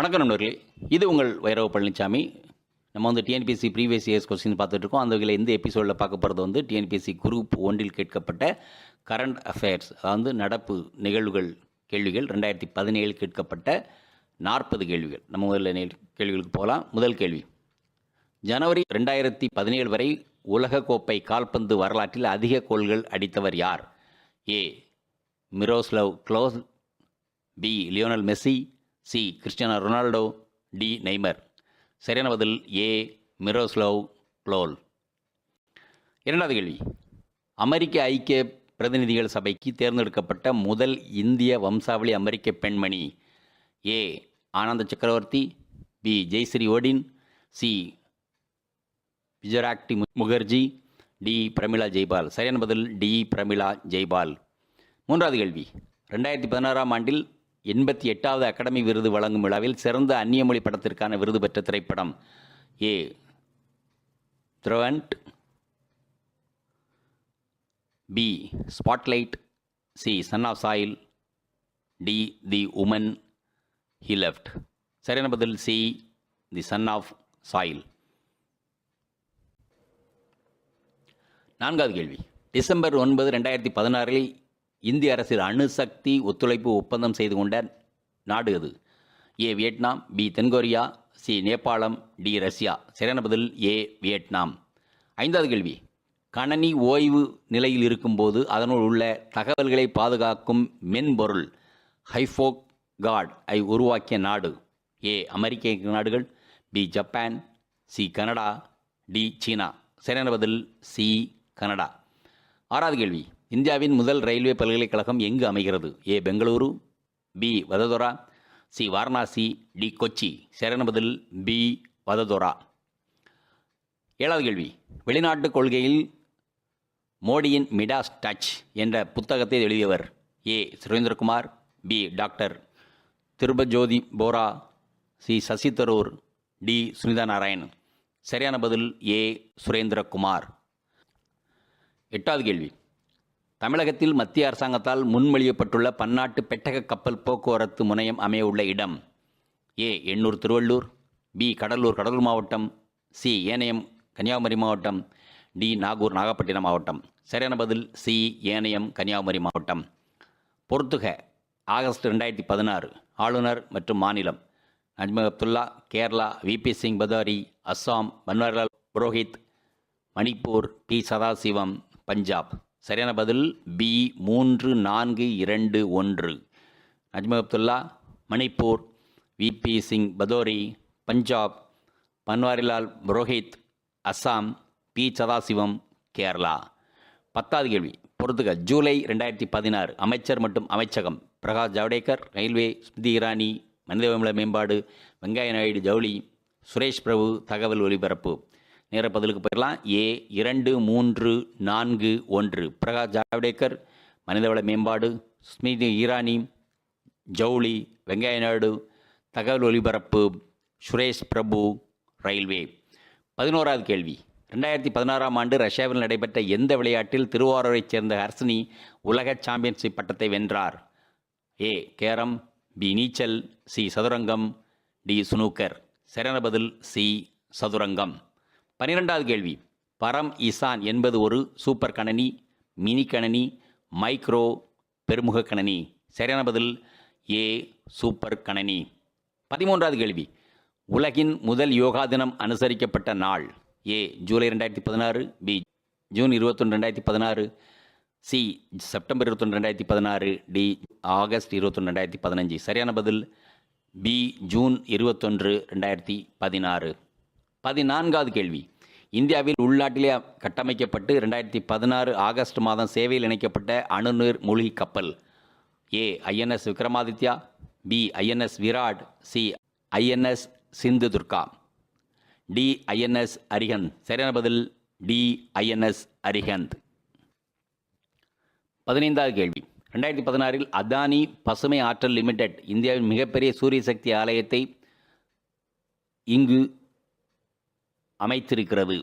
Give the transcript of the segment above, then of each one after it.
வணக்கம் நண்பர்களே. இது உங்கள் வைரவ பழனிசாமி நம்ம வந்து டிஎன்பிஎஸ்சி ப்ரீவியஸ் இயர்ஸ் கொஸ்டின் பார்த்துட்ருக்கோம். அந்த வகையில் இந்த எபிசோடில் பார்க்க போகிறது வந்து டிஎன்பிஎஸ்சி குரூப் ஒன்றில் கேட்கப்பட்ட கரண்ட் அஃபேர்ஸ் அதாவது நடப்பு நிகழ்வுகள் கேள்விகள் ரெண்டாயிரத்தி பதினேழு கேட்கப்பட்ட நாற்பது கேள்விகள். நம்ம முதல்ல கேள்விகளுக்கு போகலாம். முதல் கேள்வி. ஜனவரி ரெண்டாயிரத்தி பதினேழு வரை உலகக்கோப்பை கால்பந்து வரலாற்றில் அதிக கோல்கள் அடித்தவர் யார்? A. Miroslav Klose. B. Lionel Messi. C. Cristiano Ronaldo D. Neymar. சரியான பதில் ஏ. மிரோஸ்லவ் க்ளோல் இரண்டாவது கேள்வி. அமெரிக்க ஐக்கிய பிரதிநிதிகள் சபைக்கு தேர்ந்தெடுக்கப்பட்ட முதல் இந்திய வம்சாவளி அமெரிக்க பெண்மணி A. Ananda Chakravarthy B. Jaishree Odin C. விஜராக்டி Mukherjee D. Pramila Jaipal. சரியான பதில் டி. பிரமிளா ஜெய்பால். மூன்றாவது கேள்வி. ரெண்டாயிரத்தி பதினாறாம் ஆண்டில் எண்பத்தி எட்டாவது அகாடமி விருது வழங்கும் விழாவில் சிறந்த அந்நிய மொழி படத்திற்கான விருது பெற்ற திரைப்படம் A. த்ரோவன்ட் B Spotlight C Son of Saul D the woman he left சரியான பதில் C the Son of Saul நான்காவது கேள்வி. டிசம்பர் ஒன்பது ரெண்டாயிரத்தி பதினாறில் இந்திய அரசில் அணுசக்தி ஒத்துழைப்பு ஒப்பந்தம் செய்து கொண்ட நாடு அது. ஏ வியட்நாம் பி தென்கொரியா சி நேபாளம் டி ரஷ்யா. சரியான பதில் ஏ வியட்நாம். ஐந்தாவது கேள்வி. கணனி ஓய்வு நிலையில் இருக்கும்போது அதனுள் உள்ள தகவல்களை பாதுகாக்கும் மென்பொருள் ஹைஃபோக் காட் ஐ உருவாக்கிய நாடு. ஏ அமெரிக்க நாடுகள் B Japan C Canada D China. சரியான பதில் சி கனடா. ஆறாவது கேள்வி. இந்தியாவின் முதல் ரயில்வே பல்கலைக்கழகம் எங்கு அமைகிறது? A Bengaluru B Vadodara C Varanasi D Kochi. சரியான பதில் பி வததொரா. ஏழாவது கேள்வி. வெளிநாட்டு கொள்கையில் மோடியின் மிடாஸ் டச் என்ற புத்தகத்தை எழுதியவர் ஏ சுரேந்திரகுமார் பி டாக்டர் திருபஜோதி போரா சி சசி தரூர் டி சுனிதா நாராயண் சரியான பதில் ஏ சுரேந்திரகுமார். எட்டாவது கேள்வி. தமிழகத்தில் மத்திய அரசாங்கத்தால் முன்மொழியப்பட்டுள்ள பன்னாட்டு பெட்டக கப்பல் போக்குவரத்து முனையம் அமைய உள்ள இடம் ஏ எண்ணூர் திருவள்ளூர் பி கடலூர் கடலூர் மாவட்டம் சி ஏனையம் கன்னியாகுமரி மாவட்டம் டி நாகூர் நாகப்பட்டினம் மாவட்டம். சரியான பதில் சி ஏனையம் கன்னியாகுமரி மாவட்டம். பொறுத்துக ஆகஸ்ட் ரெண்டாயிரத்தி பதினாறு ஆளுநர் மற்றும் மாநிலம். நஜ்ம அப்துல்லா கேரளா விபி சிங் பதாரி அஸ்ஸாம் பன்வாரிலால் புரோஹித் மணிப்பூர் பி சதாசிவம் பஞ்சாப். சரியான பதில் பி மூன்று நான்கு இரண்டு ஒன்று. நஜ்ம அப்துல்லா மணிப்பூர் விபி சிங் பதோரி பஞ்சாப் பன்வாரிலால் புரோஹித் அஸ்ஸாம் பி. சதாசிவம் கேரளா. பத்தாவது கேள்வி. பொறுத்துக. ஜூலை ரெண்டாயிரத்தி பதினாறு. அமைச்சர் மற்றும் அமைச்சகம். பிரகாஷ் ஜவடேகர் ரயில்வே ஸ்மிருதி இரானி மனிதவள மேம்பாடு வெங்கைய நாயுடு ஜவுளி சுரேஷ் பிரபு தகவல் ஒலிபரப்பு. நேர பதிலுக்கு போயிடலாம். ஏ இரண்டு மூன்று நான்கு ஒன்று. பிரகாஷ் ஜவடேகர் மனிதவள மேம்பாடு ஸ்மிருதி ஈரானி ஜவுளி வெங்கைய நாயுடு தகவல் ஒலிபரப்பு சுரேஷ் பிரபு ரயில்வே. பதினோராவது கேள்வி. ரெண்டாயிரத்தி பதினாறாம் ஆண்டு ரஷ்யாவில் நடைபெற்ற எந்த விளையாட்டில் திருவாரூரைச் சேர்ந்த ஹர்ஷினி உலக சாம்பியன்ஷிப் பட்டத்தை வென்றார்? ஏ கேரம் பி நீச்சல் சி சதுரங்கம் டி சுனூக்கர். சரியான பதில் சி சதுரங்கம். பன்னிரெண்டாவது கேள்வி. பரம் இசான் என்பது ஒரு சூப்பர் கணனி மினி கணனி மைக்ரோ பெருமுக கணனி. சரியான பதில் ஏ சூப்பர் கணனி. பதிமூன்றாவது கேள்வி. உலகின் முதல் யோகா தினம் அனுசரிக்கப்பட்ட நாள். ஏ ஜூலை ரெண்டாயிரத்தி பதினாறு. பி ஜூன் இருபத்தொன்று ரெண்டாயிரத்தி பதினாறு. சி செப்டம்பர் இருபத்தொன்று ரெண்டாயிரத்தி பதினாறு. டி ஆகஸ்ட் இருபத்தொன்று ரெண்டாயிரத்தி பதினஞ்சு. சரியான பதில் பி ஜூன் இருபத்தொன்று ரெண்டாயிரத்தி பதினாறு. பதினான்காவது கேள்வி. இந்தியாவில் உள்நாட்டிலே கட்டமைக்கப்பட்டு ரெண்டாயிரத்தி பதினாறு ஆகஸ்ட் மாதம் சேவையில் இணைக்கப்பட்ட அணுநீர் மூழ்கி கப்பல். A INS Vikramaditya B INS Viraat C INS Sindhu Durga D INS Arihant. சரியான பதில் டி ஐஎன்எஸ் அரிஹந்த். பதினைந்தாவது கேள்வி. ரெண்டாயிரத்தி பதினாறில் அதானி பசுமை ஆற்றல் லிமிடெட் இந்தியாவின் மிகப்பெரிய சூரிய சக்தி ஆலயத்தை இங்கு அமைத்திருக்கிறது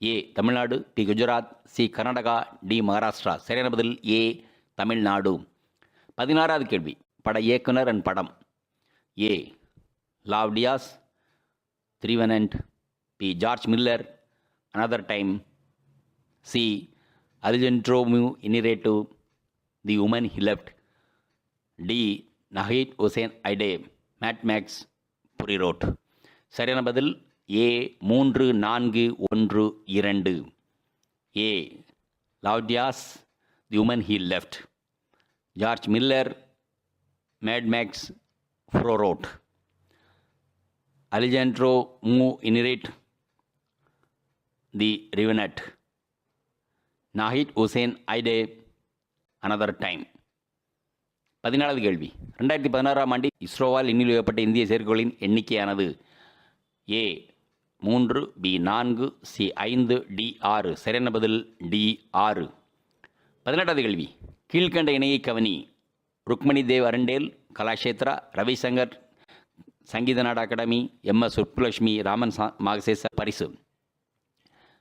A Tamil Nadu B Gujarat C Karnataka D Maharashtra சரியான பதில் ஏ தமிழ்நாடு பதினாறாவது கேள்வி பட இயக்குனர் அண்ட் படம் A Lav Diaz the Revenant B George Miller another time C Alejandro Iñárritu the woman who left D Nahid Hussein Ida Mad Mad Max Fury Road சரியான பதில் A மூன்று நான்கு ஒன்று இரண்டு. A Lav Diaz the woman who left George Miller Mad Max Fury Road Alejandro மூ Iñárritu the Revenant Nahid Hussein Ida another time பதினாலாவது கேள்வி. ரெண்டாயிரத்தி பதினாறாம் ஆண்டு இஸ்ரோவால் இன்னில் வைக்கப்பட்ட இந்திய செயற்கைகளின் எண்ணிக்கையானது. ஏ மூன்று பி நான்கு சி ஐந்து டி ஆறு. சரியான பதில் டி ஆறு. பதினெட்டாவது கேள்வி. கீழ்கண்ட இணையை கவனி. Rukmani Dev அரண்டேல் Kalakshetra Ravishankar Sangeet Natak Akademi M S Subbulakshmi Ramon சா மாகசேச பரிசு.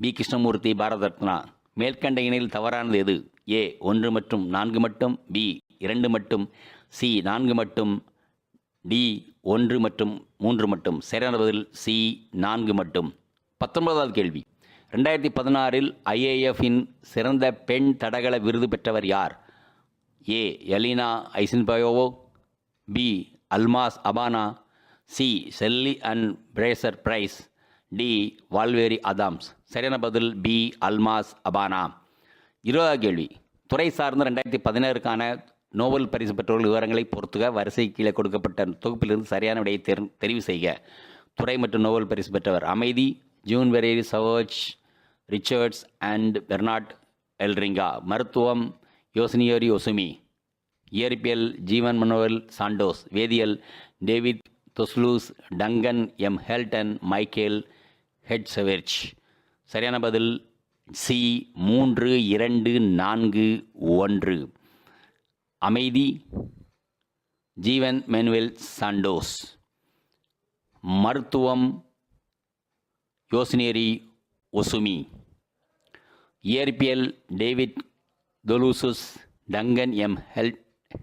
பி கிருஷ்ணமூர்த்தி பாரத ரத்னா. மேற்கண்ட இணையில் தவறானது எது? ஏ ஒன்று மற்றும் நான்கு மட்டும் பி இரண்டு மட்டும் சி நான்கு மட்டும் டி ஒன்று மற்றும் மூன்று மட்டும் சரியான பதில் சி நான்கு மட்டும். பத்தொன்பதாவது கேள்வி. ரெண்டாயிரத்தி பதினாறில் ஐஏஎஃப்பின் சிறந்த பெண் தடகள விருது பெற்றவர் யார்? A Elena Isinbayeva B Almaz Ayana C Shelly Ann Fraser Pryce D Valerie Adams. சரியான பதில் பி அல்மாஸ் அபானா. இருபதாவது கேள்வி. துறை சார்ந்த ரெண்டாயிரத்தி பதினாறுக்கான நோபல் பரிசு பெற்றோர்கள் விவரங்களை பொறுத்துக வரிசை கீழே கொடுக்கப்பட்ட தொகுப்பிலிருந்து சரியான விடையை தெர் தெரிவு செய்க. துறை மற்றும் நோபல் பரிசு பெற்றவர் அமைதி Jean Pierre Sauvage Richards and Bernard Feringa. மருத்துவம் யோசினியோரி ஒசுமி. இயற்பியல் ஜீவன் மனோவல் சாண்டோஸ். வேதியியல் David Thouless Duncan M. Haldane Michael Kosterlitz. சரியான பதில் சி மூன்று இரண்டு நான்கு ஒன்று. அமைதி ஜீவன் மெனுவல் சாண்டோஸ். மருத்துவம் யோசினேரி ஒசுமி. இயற்பியல் டேவிட் தொலூசுஸ் டங்கன் எம். ஹெல்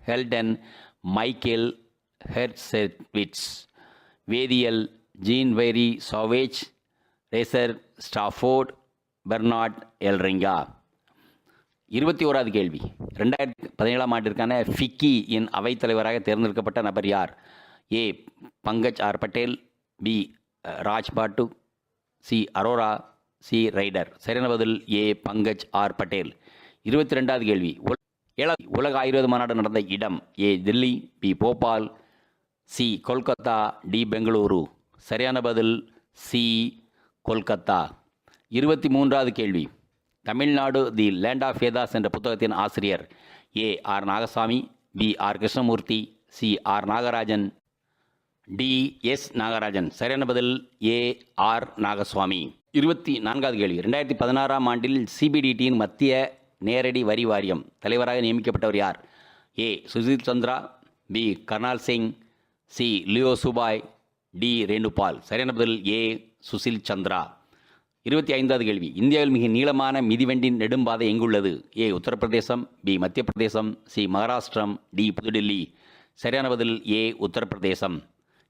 ஹெல்டன் மைக்கேல் ஹெர்செட்விட்ஸ். வேதியியல் Jean Pierre Sauvage Fraser Stoddart Bernard Feringa. இருபத்தி ஓராவது கேள்வி. ரெண்டாயிரத்தி பதினேழாம் ஆண்டிற்கான ஃபிக்கி என் அவைத்தலைவராக தேர்ந்தெடுக்கப்பட்ட நபர் யார்? A. Pankaj R. Patel. B. Raj Bhatt C. Arora. C. Rider. சரியான பதில் ஏ. பங்கஜ் ஆர். பட்டேல். இருபத்தி ரெண்டாவது கேள்வி. உல- உலக ஆயுர்வேத மாநாடு நடந்த இடம் A. Delhi. B. Bhopal. C. Kolkata. D. Bengaluru. சரியான பதில் சி. கொல்கத்தா. இருபத்தி மூன்றாவது கேள்வி. Tamil Nadu the land of Vedas என்ற புத்தகத்தின் ஆசிரியர் A R Nagaswamy B R Krishnamurthy C R Nagarajan D S Nagarajan. சரியான பதில் ஏ ஆர் நாகசுவாமி. இருபத்தி நான்காவது கேள்வி. ரெண்டாயிரத்தி பதினாறாம் ஆண்டில் சிபிடிடியின் மத்திய நேரடி வரி வாரியம் தலைவராக நியமிக்கப்பட்டவர் யார்? A Sujit Chandra B Karnail Singh C Leo சுபாய் D ரேணுபால். சரியான பதில் ஏ சுசில் சந்திரா. இருபத்தி ஐந்தாவது கேள்வி. இந்தியாவில் மிக நீளமான மிதிவண்டின் நெடும்பாதை எங்குள்ளது? ஏ உத்தரப்பிரதேசம் பி மத்திய பிரதேசம் சி மகாராஷ்டிரம் டி புதுடில்லி. சரியான பதில் ஏ உத்தரப்பிரதேசம்.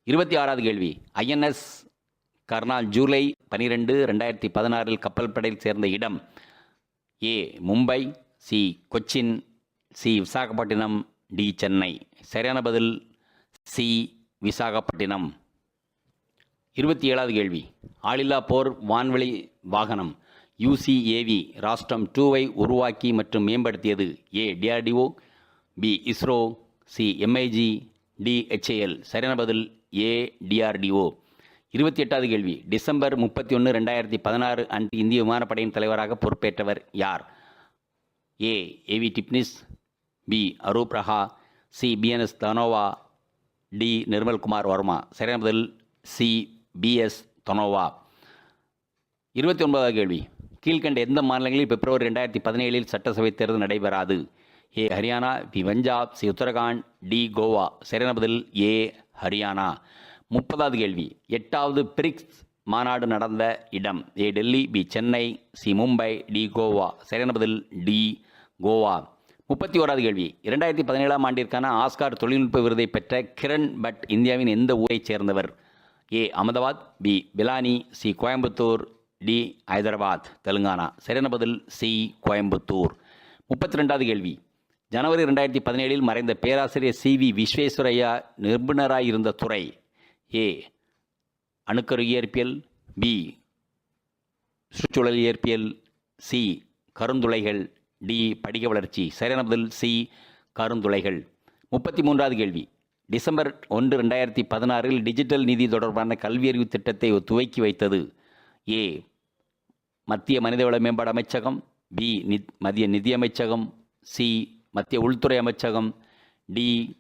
இருபத்தி ஆறாவது கேள்வி. ஐஎன்எஸ் கர்னால் ஜூலை பனிரெண்டு ரெண்டாயிரத்தி பதினாறில் கப்பல் படையில் சேர்ந்த இடம் A Mumbai C Cochin C Visakhapatnam D Chennai. சரியான பதில் சி விசாகப்பட்டினம். இருபத்தி ஏழாவது கேள்வி. ஆளில்லா போர் வான்வெளி வாகனம் யூசிஏவி ராஷ்டிரம் டூவை உருவாக்கி மற்றும் மேம்படுத்தியது A DRDO B ISRO C MIG D HAL சரியான பதில் ஏ டிஆர்டிஓ. இருபத்தி எட்டாவது கேள்வி. டிசம்பர் முப்பத்தி ஒன்று ரெண்டாயிரத்தி பதினாறு அன்று இந்திய விமானப்படையின் தலைவராக பொறுப்பேற்றவர் யார்? A A V Tipnis B Arup Raha C BNS Dhanoa D Nirmal Kumar Verma. சரியான பதில் சி பிஎஸ் தொனோவா. இருபத்தி ஒன்பதாவது கேள்வி. கீழ்கண்ட எந்த மாநிலங்களில் பிப்ரவரி ரெண்டாயிரத்தி பதினேழில் சட்டசபை தேர்தல் நடைபெறாது? A Haryana B Punjab C Uttarakhand D Goa. சரியான பதில் ஏ ஹரியானா. முப்பதாவது கேள்வி. எட்டாவது பிரிக்ஸ் மாநாடு நடந்த இடம். A Delhi B Chennai C Mumbai D Goa. சரியான பதில் டி கோவா. முப்பத்தி ஓராவது கேள்வி. இரண்டாயிரத்தி பதினேழாம் ஆண்டிற்கான ஆஸ்கார் தொழில்நுட்ப விருதை பெற்ற கிரண் பட் இந்தியாவின் எந்த ஊரைச் சேர்ந்தவர்? A Ahmedabad B Pilani C Coimbatore D Hyderabad Telangana. சரியான பதில் சி கோயம்புத்தூர். முப்பத்தி ரெண்டாவது கேள்வி. ஜனவரி ரெண்டாயிரத்தி பதினேழில் மறைந்த பேராசிரியர் சி வி விஸ்வேஸ்வரையா நிபுணராக இருந்த துறை ஏ அணுக்கரு இயற்பியல் பி சுற்றுச்சூழல் இயற்பியல் சி கருந்துளைகள் டி படிக வளர்ச்சி. சரியான பதில் சி கருந்துளைகள். முப்பத்தி மூன்றாவது கேள்வி. டிசம்பர் ஒன்று ரெண்டாயிரத்தி பதினாறில் டிஜிட்டல் நிதி தொடர்பான கல்வியறிவு திட்டத்தை துவக்கி வைத்தது. ஏ. மத்திய மனிதவள மேம்பாடு அமைச்சகம் பி. நித் மத்திய நிதி அமைச்சகம் சி. மத்திய உள்துறை அமைச்சகம் டி.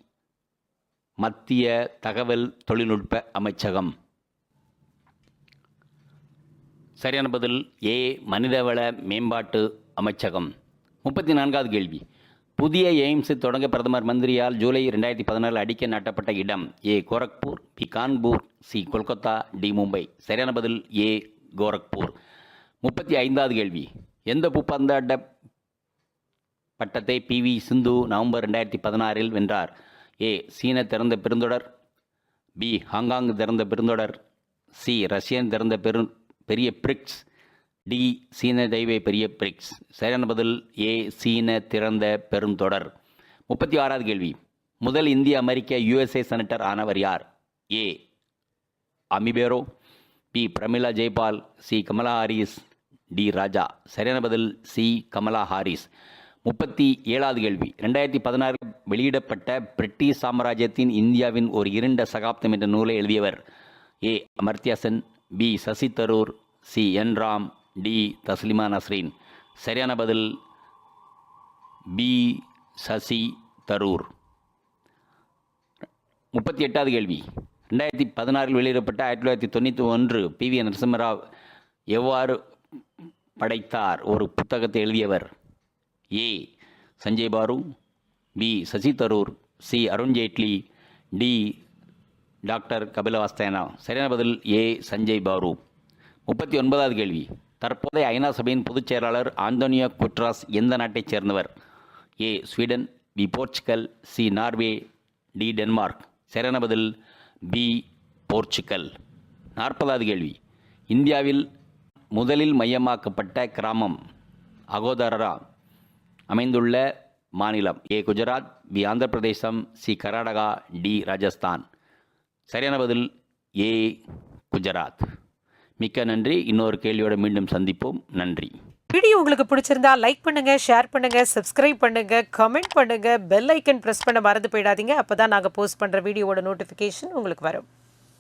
மத்திய தகவல் தொழில்நுட்ப அமைச்சகம். சரியான பதில் ஏ. மனிதவள மேம்பாட்டு அமைச்சகம். முப்பத்தி நான்காவது கேள்வி. புதிய எய்ம்ஸ் தொடங்க பிரதமர் மந்திரியால் ஜூலை ரெண்டாயிரத்தி பதினாலு அடிக்க நாட்டப்பட்ட இடம் A Gorakhpur B Kanpur C Kolkata D Mumbai. சரியான பதில் ஏ கோரக்பூர். முப்பத்தி ஐந்தாவது கேள்வி. எந்த புப்பந்தாட்ட பட்டத்தை பி வி சிந்து நவம்பர் ரெண்டாயிரத்தி பதினாறில் வென்றார்? ஏ சீன திறந்த பெருந்தொடர் பி ஹாங்காங் திறந்த பெருந்தொடர் சி ரஷ்யன் திறந்த பெரு பெரிய பிரிக்ஸ் டி சீன தெய்வ பெரிய பிரிக்ஸ். சரியான பதில் ஏ சீன திறந்த பெருந்தொடர் முப்பத்தி ஆறாவது கேள்வி. முதல் இந்திய அமெரிக்க யுஎஸ்ஏ செனட்டர் ஆனவர் யார்? A. Ami Bera. B. Pramila Jayapal. C. Kamala Harris. D. Raja. சரியான பதில் சி. கமலா ஹாரிஸ். முப்பத்தி ஏழாவது கேள்வி. ரெண்டாயிரத்தி பதினாறில் வெளியிடப்பட்ட பிரிட்டிஷ் சாம்ராஜ்யத்தின் இந்தியாவின் ஒரு இருண்ட சகாப்தம் என்ற நூலை எழுதியவர் A. Amartya Sen B. Shashi Tharoor C. N. Ram D Taslima Nasreen. சரியான பதில் பி சசி தரூர். முப்பத்தி எட்டாவது கேள்வி. ரெண்டாயிரத்தி பதினாறில் வெளியிடப்பட்ட ஆயிரத்தி தொள்ளாயிரத்தி தொண்ணூற்றி ஒன்று பி வி நரசிம்மராவ் எவ்வாறு படைத்தார்? ஒரு புத்தகத்தை எழுதியவர் A Sanjaya Baru B Shashi Tharoor C Arun Jaitley D doctor Kapila Vatsyayan. சரியான பதில் ஏ சஞ்சய் பாரு. முப்பத்தி ஒன்பதாவது கேள்வி. தற்போதைய ஐநா சபையின் பொதுச் செயலாளர் ஆந்தோனியோ குட்ராஸ் எந்த நாட்டைச் சேர்ந்தவர்? A. Sweden B. Portugal C. Norway D. Denmark. சரியான பதில் பி. போர்ச்சுகல். நாற்பதாவது கேள்வி. இந்தியாவில் முதலில் மையமாக்கப்பட்ட கிராமம் அகோதரரா? அமைந்துள்ள மாநிலம் ஏ. குஜராத் பி. ஆந்திர பிரதேசம் சி. கர்நாடகா டி. ராஜஸ்தான். சரியான பதில் ஏ. குஜராத். மிக்க நன்றி. இன்னொரு கேள்வியோட மீண்டும் சந்திப்போம். நன்றி. வீடியோ உங்களுக்கு பிடிச்சிருந்தா லைக் பண்ணுங்க ஷேர் பண்ணுங்க சப்ஸ்கிரைப் பண்ணுங்க கமெண்ட் பண்ணுங்க பெல் ஐக்கன் பிரஸ் பண்ண மறந்து போயிடாதீங்க. அப்பதான் நாங்க போஸ்ட் பண்ற வீடியோவோட நோட்டிபிகேஷன் உங்களுக்கு வரும்.